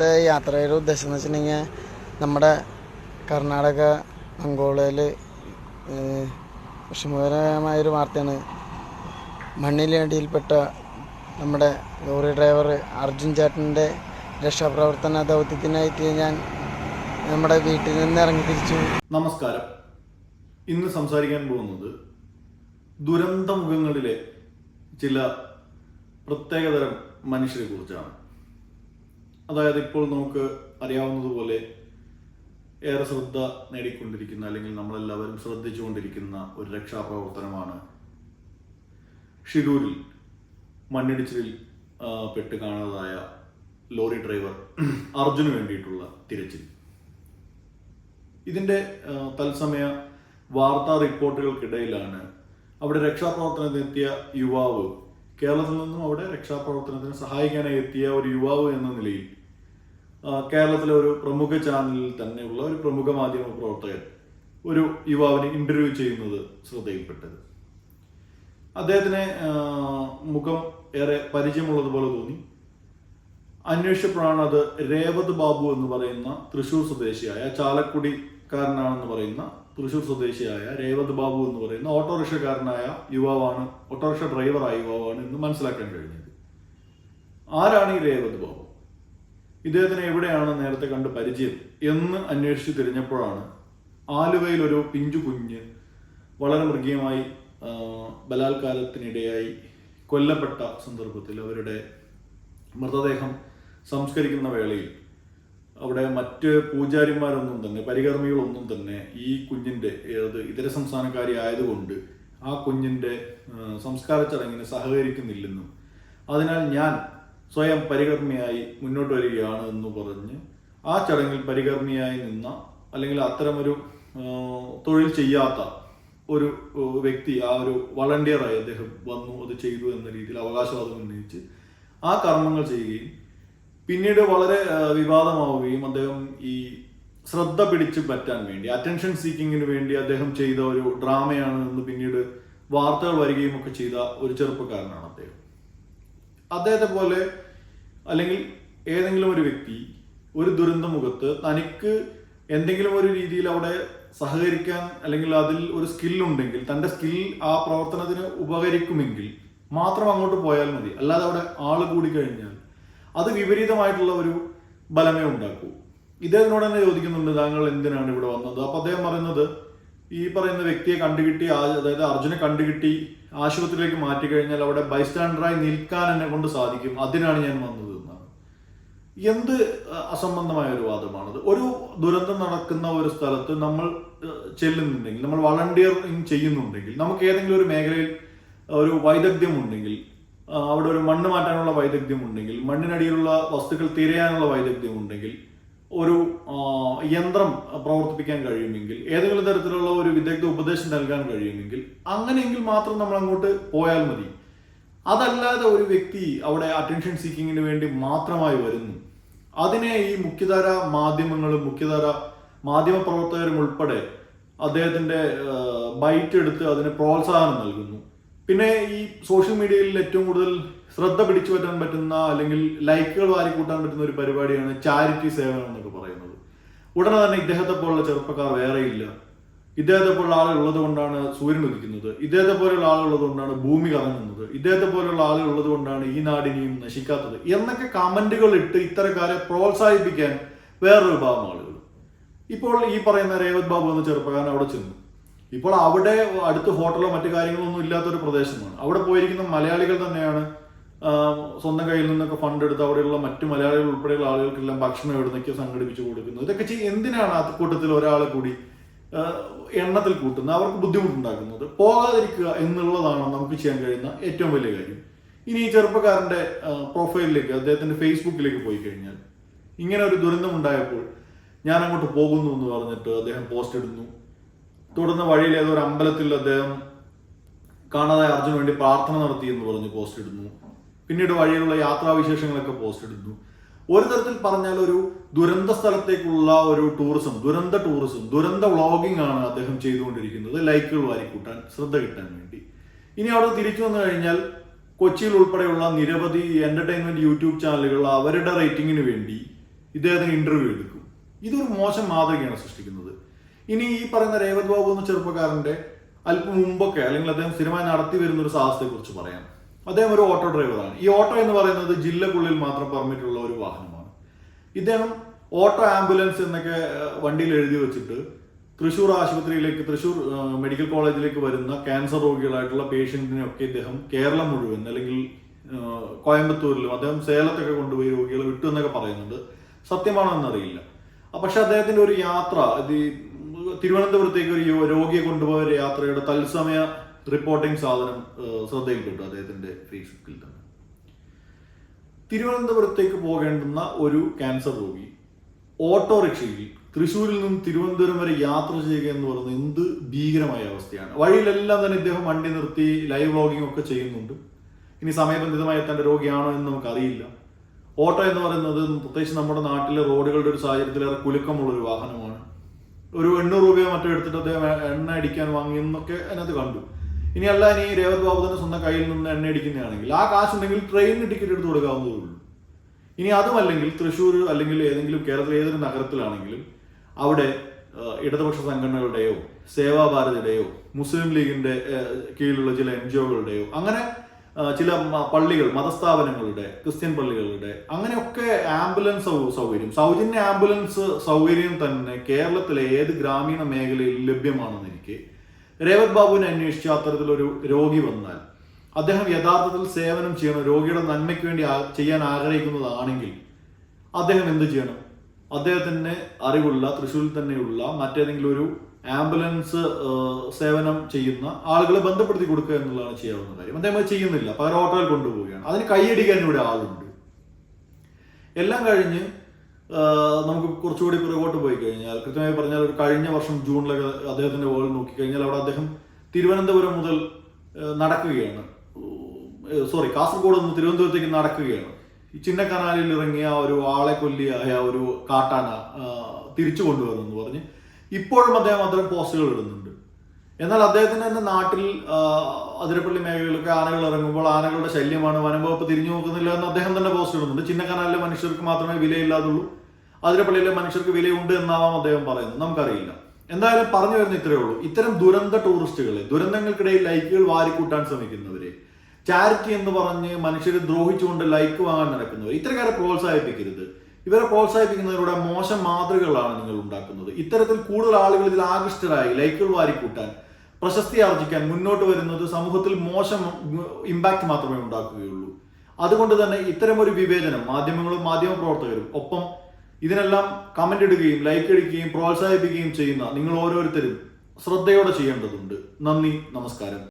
ഇന്നത്തെ യാത്രയുടെ ഉദ്ദേശം എന്ന് വെച്ചിട്ടുണ്ടെങ്കിൽ നമ്മുടെ കർണാടക അങ്കോളയിൽ വിഷമകരമായൊരു വാർത്തയാണ്. മണ്ണിലടിയിൽപ്പെട്ട നമ്മുടെ ലോറി ഡ്രൈവർ അർജുൻ ചേട്ടന്റെ രക്ഷാപ്രവർത്തന ദൗത്യത്തിനായിട്ട് ഞാൻ നമ്മുടെ വീട്ടിൽ നിന്ന് ഇറങ്ങി തിരിച്ചു നമസ്കാരം. ഇന്ന് സംസാരിക്കാൻ പോകുന്നത് ദുരന്തമുഖങ്ങളിലെ ചില പ്രത്യേകതരം മനുഷ്യരെ കുറിച്ചാണ്. അതായത് ഇപ്പോൾ നമുക്ക് അറിയാവുന്നതുപോലെ ഏറെ ശ്രദ്ധ നേടിക്കൊണ്ടിരിക്കുന്ന അല്ലെങ്കിൽ നമ്മളെല്ലാവരും ശ്രദ്ധിച്ചുകൊണ്ടിരിക്കുന്ന ഒരു രക്ഷാപ്രവർത്തനമാണ് ഷിരൂരിൽ മണ്ണിടിച്ചിലിൽ പെട്ട് കാണാതായ ലോറി ഡ്രൈവർ അർജുന് വേണ്ടിയിട്ടുള്ള തിരച്ചിൽ. ഇതിന്റെ ആ, തത്സമയ വാർത്താ റിപ്പോർട്ടുകൾക്കിടയിലാണ് അവിടെ രക്ഷാപ്രവർത്തനത്തിന് എത്തിയ യുവാവ് കേരളത്തിൽ നിന്നും അവിടെ രക്ഷാപ്രവർത്തനത്തിന് സഹായിക്കാനായി എത്തിയ ഒരു യുവാവ് എന്ന നിലയിൽ കേരളത്തിലെ ഒരു പ്രമുഖ ചാനലിൽ തന്നെയുള്ള ഒരു പ്രമുഖ മാധ്യമ പ്രവർത്തകൻ ഒരു യുവാവിനെ ഇന്റർവ്യൂ ചെയ്യുന്നത് ശ്രദ്ധയിൽപ്പെട്ടത്. അദ്ദേഹത്തിന് മുഖം ഏറെ പരിചയമുള്ളതുപോലെ തോന്നി. അന്വേഷിച്ചപ്പോഴാണ് അത് രേവത് ബാബു എന്ന് പറയുന്ന തൃശൂർ സ്വദേശിയായ ചാലക്കുടിക്കാരനാണെന്ന് പറയുന്ന തൃശൂർ സ്വദേശിയായ രേവത് ബാബു എന്ന് പറയുന്ന ഓട്ടോറിക്ഷക്കാരനായ യുവാവാണ് ഓട്ടോറിക്ഷ ഡ്രൈവറായ യുവാവാണ് എന്ന് മനസ്സിലാക്കാൻ കഴിഞ്ഞത്. ആരാണ് ഈ രേവത് ബാബു? ഇദ്ദേഹത്തിന് എവിടെയാണ് നേരത്തെ കണ്ട് പരിചയം എന്ന് അന്വേഷിച്ച് തിരിഞ്ഞപ്പോഴാണ് ആലുവയിൽ ഒരു പിഞ്ചു കുഞ്ഞ് വളരെ മൃഗീയമായി ബലാത്കാരത്തിനിടയായി കൊല്ലപ്പെട്ട സന്ദർഭത്തിൽ അവരുടെ മൃതദേഹം സംസ്കരിക്കുന്ന വേളയിൽ അവിടെ മറ്റ് പൂജാരിമാരൊന്നും തന്നെ പരികർമ്മികളൊന്നും തന്നെ ഈ കുഞ്ഞിന്റെ ഏത് ഇതര സംസ്ഥാനക്കാരി ആയതുകൊണ്ട് ആ കുഞ്ഞിന്റെ സംസ്കാര ചടങ്ങിന് സഹകരിക്കുന്നില്ലെന്നും. അതിനാൽ ഞാൻ സ്വയം പരികർമ്മിയായി മുന്നോട്ട് വരികയാണ് എന്ന് പറഞ്ഞ് ആ ചടങ്ങിൽ പരികർമ്മിയായി നിന്ന അല്ലെങ്കിൽ അത്തരമൊരു തൊഴിൽ ചെയ്യാത്ത ഒരു വ്യക്തി ആ ഒരു വളണ്ടിയറായി അദ്ദേഹം വന്നു അത് ചെയ്തു എന്ന രീതിയിൽ അവകാശവാദം ഉന്നയിച്ച് ആ കർമ്മങ്ങൾ ചെയ്യുകയും പിന്നീട് വളരെ വിവാദമാവുകയും അദ്ദേഹം ഈ ശ്രദ്ധ പിടിച്ച് പറ്റാൻ വേണ്ടി അറ്റൻഷൻ സീക്കിങ്ങിന് വേണ്ടി അദ്ദേഹം ചെയ്ത ഒരു ഡ്രാമയാണ് എന്ന് പിന്നീട് വാർത്തകൾ വരികയും ഒക്കെ ചെയ്ത ഒരു ചെറുപ്പക്കാരനാണ് അദ്ദേഹം. അദ്ദേഹത്തെ പോലെ അല്ലെങ്കിൽ ഏതെങ്കിലും ഒരു വ്യക്തി ഒരു ദുരന്ത മുഖത്ത് തനിക്ക് എന്തെങ്കിലും ഒരു രീതിയിൽ അവിടെ സഹകരിക്കാൻ അല്ലെങ്കിൽ അതിൽ ഒരു സ്കിൽ ഉണ്ടെങ്കിൽ തന്റെ സ്കിൽ ആ പ്രവർത്തനത്തിന് ഉപകരിക്കുമെങ്കിൽ മാത്രം അങ്ങോട്ട് പോയാൽ മതി. അല്ലാതെ അവിടെ ആൾ കൂടി കഴിഞ്ഞാൽ അത് വിപരീതമായിട്ടുള്ള ഒരു ബലമേ ഉണ്ടാക്കൂ. ഇദ്ദേഹത്തിനോട് തന്നെ ചോദിക്കുന്നുണ്ട് താങ്കൾ എന്തിനാണ് ഇവിടെ വന്നത്? അപ്പൊ അദ്ദേഹം പറയുന്നത് ഈ പറയുന്ന വ്യക്തിയെ കണ്ടുകിട്ടി അതായത് അർജുനെ കണ്ടുകിട്ടി ആശുപത്രിയിലേക്ക് മാറ്റി കഴിഞ്ഞാൽ അവിടെ ബൈസ്റ്റാൻഡറായി നിൽക്കാൻ എന്നെ കൊണ്ട് സാധിക്കും. അതിനാണ് ഞാൻ വന്നത് എന്നാണ്. എന്ത് അസംബന്ധമായ ഒരു വാദമാണത്? ഒരു ദുരന്തം നടക്കുന്ന ഒരു സ്ഥലത്ത് നമ്മൾ ചെല്ലുന്നുണ്ടെങ്കിൽ നമ്മൾ വളണ്ടിയറിങ് ചെയ്യുന്നുണ്ടെങ്കിൽ നമുക്ക് ഏതെങ്കിലും ഒരു മേഖലയിൽ ഒരു വൈദഗ്ധ്യം ഉണ്ടെങ്കിൽ അവിടെ ഒരു മണ്ണ് മാറ്റാനുള്ള വൈദഗ്ധ്യം ഉണ്ടെങ്കിൽ മണ്ണിനടിയിലുള്ള വസ്തുക്കൾ തിരയാനുള്ള വൈദഗ്ധ്യം ഉണ്ടെങ്കിൽ ഒരു യന്ത്രം പ്രവർത്തിപ്പിക്കാൻ കഴിയുമെങ്കിൽ ഏതെങ്കിലും തരത്തിലുള്ള ഒരു വിദഗ്ധ ഉപദേശം നൽകാൻ കഴിയുമെങ്കിൽ അങ്ങനെയെങ്കിൽ മാത്രം നമ്മൾ അങ്ങോട്ട് പോയാൽ മതി. അതല്ലാതെ ഒരു വ്യക്തി അവിടെ അറ്റൻഷൻ സീക്കിങ്ങിന് വേണ്ടി മാത്രമായി വരുന്നു. അതിനെ ഈ മുഖ്യധാര മാധ്യമങ്ങളും മുഖ്യധാര മാധ്യമ പ്രവർത്തകരും ഉൾപ്പെടെ അദ്ദേഹത്തിന്റെ ബൈറ്റ് എടുത്ത് അതിന് പ്രോത്സാഹനം നൽകുന്നു. പിന്നെ ഈ സോഷ്യൽ മീഡിയയിൽ ഏറ്റവും കൂടുതൽ ശ്രദ്ധ പിടിച്ചു പറ്റാൻ പറ്റുന്ന അല്ലെങ്കിൽ ലൈക്കുകൾ വാരിക്കൂട്ടാൻ പറ്റുന്ന ഒരു പരിപാടിയാണ് ചാരിറ്റി സേവനം എന്നൊക്കെ പറയുന്നത്. ഉടനെ തന്നെ ഇദ്ദേഹത്തെ പോലുള്ള ചെറുപ്പക്കാർ വേറെയില്ല ഇദ്ദേഹത്തെ പോലുള്ള ആളുകൾ ഉള്ളത് കൊണ്ടാണ് സൂര്യൻ ഉദിക്കുന്നത്. ഇദ്ദേഹത്തെ പോലുള്ള ആളുകൾ ഉള്ളത് കൊണ്ടാണ് ഭൂമി കറങ്ങുന്നത്. ഇദ്ദേഹത്തെ പോലുള്ള ആളുകൾ ഉള്ളത് കൊണ്ടാണ് ഈ നാടിനെയും നശിക്കാത്തത്. എന്നൊക്കെ കമന്റുകൾ ഇട്ട് ഇത്തരക്കാരെ പ്രോത്സാഹിപ്പിക്കാൻ വേറൊരു വിഭാഗം ആളുകൾ. ഇപ്പോൾ ഈ പറയുന്ന രേവത് ബാബു എന്ന ചെറുപ്പക്കാരൻ അവിടെ ചെന്നു. ഇപ്പോൾ അവിടെ അടുത്ത് ഹോട്ടലോ മറ്റു കാര്യങ്ങളോ ഒന്നും ഇല്ലാത്തൊരു പ്രദേശമാണ്. അവിടെ പോയിരിക്കുന്ന മലയാളികൾ തന്നെയാണ് സ്വന്തം കയ്യിൽ നിന്നൊക്കെ ഫണ്ട് എടുത്ത് അവിടെയുള്ള മറ്റു മലയാളികൾ ഉൾപ്പെടെയുള്ള ആളുകൾക്കെല്ലാം ഭക്ഷണം എവിടുന്നൊക്കെ സംഘടിപ്പിച്ചു കൊടുക്കുന്നത് ഇതൊക്കെ ചെയ്യും എന്തിനാണ് ആ കൂട്ടത്തിൽ ഒരാളെ കൂടി എണ്ണത്തിൽ കൂട്ടുന്നത്? അവർക്ക് ബുദ്ധിമുട്ടുണ്ടാക്കുന്നത്. പോകാതിരിക്കുക എന്നുള്ളതാണ് നമുക്ക് ചെയ്യാൻ കഴിയുന്ന ഏറ്റവും വലിയ കാര്യം. ഇനി ഈ ചെറുപ്പക്കാരന്റെ പ്രൊഫൈലിലേക്ക് അദ്ദേഹത്തിന്റെ ഫേസ്ബുക്കിലേക്ക് പോയി കഴിഞ്ഞാൽ ഇങ്ങനെ ഒരു ദുരന്തം ഉണ്ടായപ്പോൾ ഞാൻ അങ്ങോട്ട് പോകുന്നു എന്ന് പറഞ്ഞിട്ട് അദ്ദേഹം പോസ്റ്റ് ഇടുന്നു. തുടർന്ന് വഴിയിൽ ഏതോ ഒരു അമ്പലത്തിൽ അദ്ദേഹം കാണാതായ അർജുന് വേണ്ടി പ്രാർത്ഥന നടത്തി എന്ന് പറഞ്ഞ് പോസ്റ്റ് ഇടുന്നു. പിന്നീട് വഴിയിലുള്ള യാത്രാവിശേഷങ്ങളൊക്കെ പോസ്റ്റ് ഇടുന്നു. ഒരു തരത്തിൽ പറഞ്ഞാൽ ഒരു ദുരന്ത സ്ഥലത്തേക്കുള്ള ഒരു ടൂറിസം ദുരന്ത ടൂറിസം ദുരന്ത വ്ളോഗിംഗ് ആണ് അദ്ദേഹം ചെയ്തുകൊണ്ടിരിക്കുന്നത്. ലൈക്കുകൾ വാരിക്കൂട്ടാൻ ശ്രദ്ധ കിട്ടാൻ വേണ്ടി. ഇനി അവിടെ തിരിച്ചു വന്നു കഴിഞ്ഞാൽ കൊച്ചിയിൽ ഉൾപ്പെടെയുള്ള നിരവധി എന്റർടൈൻമെന്റ് യൂട്യൂബ് ചാനലുകൾ അവരുടെ റേറ്റിംഗിന് വേണ്ടി ഇദ്ദേഹത്തിന് ഇന്റർവ്യൂ എടുക്കും. ഇതൊരു മോശം മാതൃകയാണ് സൃഷ്ടിക്കുന്നത്. ഇനി ഈ പറയുന്ന രേവത് ബാബു എന്ന ചെറുപ്പക്കാരന്റെ അല്പം മുമ്പൊക്കെ അല്ലെങ്കിൽ അദ്ദേഹം സ്ഥിരമായി നടത്തി വരുന്ന ഒരു സാഹസത്തെക്കുറിച്ച് പറയാം. അദ്ദേഹം ഒരു ഓട്ടോ ഡ്രൈവറാണ്. ഈ ഓട്ടോ എന്ന് പറയുന്നത് ജില്ലക്കുള്ളിൽ മാത്രം പെർമിറ്റ് ഉള്ള ഒരു വാഹനമാണ്. ഇദ്ദേഹം ഓട്ടോ ആംബുലൻസ് എന്നൊക്കെ വണ്ടിയിൽ എഴുതി വെച്ചിട്ട് തൃശൂർ ആശുപത്രിയിലേക്ക് തൃശൂർ മെഡിക്കൽ കോളേജിലേക്ക് വരുന്ന ക്യാൻസർ രോഗികളായിട്ടുള്ള പേഷ്യന്റിനെയൊക്കെ ഇദ്ദേഹം കേരളം മുഴുവൻ അല്ലെങ്കിൽ കോയമ്പത്തൂരിലും അദ്ദേഹം സേലത്തൊക്കെ കൊണ്ടുപോയി രോഗികളെ വിട്ടു എന്നൊക്കെ പറയുന്നുണ്ട്. സത്യമാണോ എന്നറിയില്ല. പക്ഷെ അദ്ദേഹത്തിന്റെ ഒരു യാത്ര ഇത് തിരുവനന്തപുരത്തേക്ക് ഒരു രോഗിയെ കൊണ്ടുപോയ യാത്രയുടെ തത്സമയ റിപ്പോർട്ടിംഗ് സാധനം ശ്രദ്ധയിൽപ്പെട്ടു അദ്ദേഹത്തിന്റെ ഫേസ്ബുക്കിൽ തന്നെ. തിരുവനന്തപുരത്തേക്ക് പോകേണ്ടുന്ന ഒരു ക്യാൻസർ രോഗി ഓട്ടോറിക്ഷയിൽ തൃശ്ശൂരിൽ നിന്ന് തിരുവനന്തപുരം വരെ യാത്ര ചെയ്യുക എന്ന് പറയുന്നത് എന്ത് ഭീകരമായ അവസ്ഥയാണ്. വഴിയിലെല്ലാം തന്നെ ഇദ്ദേഹം വണ്ടി നിർത്തി ലൈവ് വ്ളോഗിംഗ് ഒക്കെ ചെയ്യുന്നുണ്ട്. ഇനി സമയബന്ധിതമായി എത്തേണ്ട രോഗിയാണോ എന്ന് നമുക്കറിയില്ല. ഓട്ടോ എന്ന് പറയുന്നത് പ്രത്യേകിച്ച് നമ്മുടെ നാട്ടിലെ റോഡുകളുടെ ഒരു സാഹചര്യത്തിലേറെ കുലുക്കമുള്ള ഒരു വാഹനമാണ്. ഒരു എണ്ണൂറ് രൂപയോ മറ്റോ എടുത്തിട്ട് അദ്ദേഹം എണ്ണ അടിക്കാൻ വാങ്ങി എന്നൊക്കെ അതിനകത്ത് കണ്ടു. ഇനി അല്ല ഇനി രേവത് ബാബു തന്നെ സ്വന്തം കയ്യിൽ നിന്ന് എണ്ണ അടിക്കുന്നതാണെങ്കിൽ ആ കാശ് ഉണ്ടെങ്കിൽ ട്രെയിനിന് ടിക്കറ്റ് എടുത്ത് കൊടുക്കാവുന്നതേ ഉള്ളൂ. ഇനി അതുമല്ലെങ്കിൽ തൃശ്ശൂർ അല്ലെങ്കിൽ ഏതെങ്കിലും കേരളത്തിലെ ഏതൊരു നഗരത്തിലാണെങ്കിലും അവിടെ ഇടതുപക്ഷ സംഘടനകളുടെയോ സേവാഭാരതിയുടെയോ മുസ്ലിം ലീഗിന്റെ കീഴിലുള്ള ചില എൻ ജി ഒകളുടെയോ അങ്ങനെ ചില പള്ളികൾ മതസ്ഥാപനങ്ങളുടെ ക്രിസ്ത്യൻ പള്ളികളുടെ അങ്ങനെയൊക്കെ ആംബുലൻസ് സൗകര്യം സൗജന്യ ആംബുലൻസ് സൗകര്യം തന്നെ കേരളത്തിലെ ഏത് ഗ്രാമീണ മേഖലയിൽ ലഭ്യമാണെന്നിരിക്കെ രേവത് ബാബുവിനെ അന്വേഷിച്ച് അത്തരത്തിലൊരു രോഗി വന്നാൽ അദ്ദേഹം യഥാർത്ഥത്തിൽ സേവനം ചെയ്യണം രോഗിയുടെ നന്മയ്ക്ക് വേണ്ടി ചെയ്യാൻ ആഗ്രഹിക്കുന്നതാണെങ്കിൽ അദ്ദേഹം എന്ത് ചെയ്യണം? അദ്ദേഹത്തിന് അറിവുള്ള തൃശ്ശൂരിൽ തന്നെയുള്ള മറ്റേതെങ്കിലും ഒരു ആംബുലൻസ് സേവനം ചെയ്യുന്ന ആളുകളെ ബന്ധപ്പെടുത്തി കൊടുക്കുക എന്നുള്ളതാണ് ചെയ്യാവുന്ന കാര്യം. അദ്ദേഹം അത് ചെയ്യുന്നില്ല. പകരം ഓട്ടോയിൽ കൊണ്ടുപോവുകയാണ്. അതിന് കൈയടിക്കാൻ ഇവിടെ ആളുണ്ട്. എല്ലാം കഴിഞ്ഞ് നമുക്ക് കുറച്ചുകൂടി പുറകോട്ട് പോയി കഴിഞ്ഞാൽ കൃത്യമായി പറഞ്ഞാൽ ഒരു കഴിഞ്ഞ വർഷം ജൂണിലൊക്കെ അദ്ദേഹത്തിന്റെ വേൾഡ് നോക്കിക്കഴിഞ്ഞാൽ അവിടെ അദ്ദേഹം തിരുവനന്തപുരം മുതൽ നടക്കുകയാണ്. സോറി കാസർഗോഡ് നിന്ന് തിരുവനന്തപുരത്തേക്ക് നടക്കുകയാണ്. ഈ ചിന്നക്കനാലിൽ ഇറങ്ങിയ ഒരു ആളെ കൊല്ലിയായ ഒരു കാട്ടാന തിരിച്ചു കൊണ്ടുവരുമെന്ന് പറഞ്ഞ് ഇപ്പോഴും അദ്ദേഹം അത്തരം പോസ്റ്റുകൾ ഇടുന്നുണ്ട്. എന്നാൽ അദ്ദേഹത്തിന് തന്നെ നാട്ടിൽ അതിരപ്പള്ളി മേഖലയിലൊക്കെ ആനകൾ ഇറങ്ങുമ്പോൾ ആനകളുടെ ശല്യമാണ് വനംവകുപ്പ് തിരിഞ്ഞു നോക്കുന്നില്ല എന്ന് അദ്ദേഹം തന്നെ പോസ്റ്റ് ഇടുന്നുണ്ട്. ചിന്നക്കനാലിലെ മനുഷ്യർക്ക് മാത്രമേ വിലയില്ലാതുള്ളൂ. അതിരപ്പള്ളിയിലെ മനുഷ്യർക്ക് വിലയുണ്ട് എന്നാവാം അദ്ദേഹം പറയുന്നത്. നമുക്കറിയില്ല. എന്തായാലും പറഞ്ഞു വരുന്ന ഇത്രയേ ഉള്ളൂ. ഇത്തരം ദുരന്ത ടൂറിസ്റ്റുകളെ ദുരന്തങ്ങൾക്കിടയിൽ ലൈക്കുകൾ വാരിക്കൂട്ടാൻ ശ്രമിക്കുന്നവരെ ചാരിറ്റി എന്ന് പറഞ്ഞ് മനുഷ്യരെ ദ്രോഹിച്ചുകൊണ്ട് ലൈക്ക് വാങ്ങാൻ നടക്കുന്നവർ ഇത്തരക്കാരെ പ്രോത്സാഹിപ്പിക്കരുത്. ഇവരെ പ്രോത്സാഹിപ്പിക്കുന്നതിലൂടെ മോശം മാതൃകകളാണ് നിങ്ങൾ ഉണ്ടാക്കുന്നത്. ഇത്തരത്തിൽ കൂടുതൽ ആളുകൾ ഇതിൽ ആകൃഷ്ടരായി ലൈക്കുകൾ വാരിക്കൂട്ടാൻ പ്രശസ്തി ആർജിക്കാൻ മുന്നോട്ട് വരുന്നത് സമൂഹത്തിൽ മോശം ഇമ്പാക്ട് മാത്രമേ ഉണ്ടാക്കുകയുള്ളൂ. അതുകൊണ്ട് തന്നെ ഇത്തരം ഒരു വിവേചനം മാധ്യമങ്ങളും മാധ്യമ പ്രവർത്തകരും ഒപ്പം ഇതിനെല്ലാം കമന്റ് ഇടുകയും ലൈക്ക് അടിക്കുകയും പ്രോത്സാഹിപ്പിക്കുകയും ചെയ്യുന്ന നിങ്ങൾ ഓരോരുത്തരും ശ്രദ്ധയോടെ ചെയ്യേണ്ടതുണ്ട്. നന്ദി നമസ്കാരം.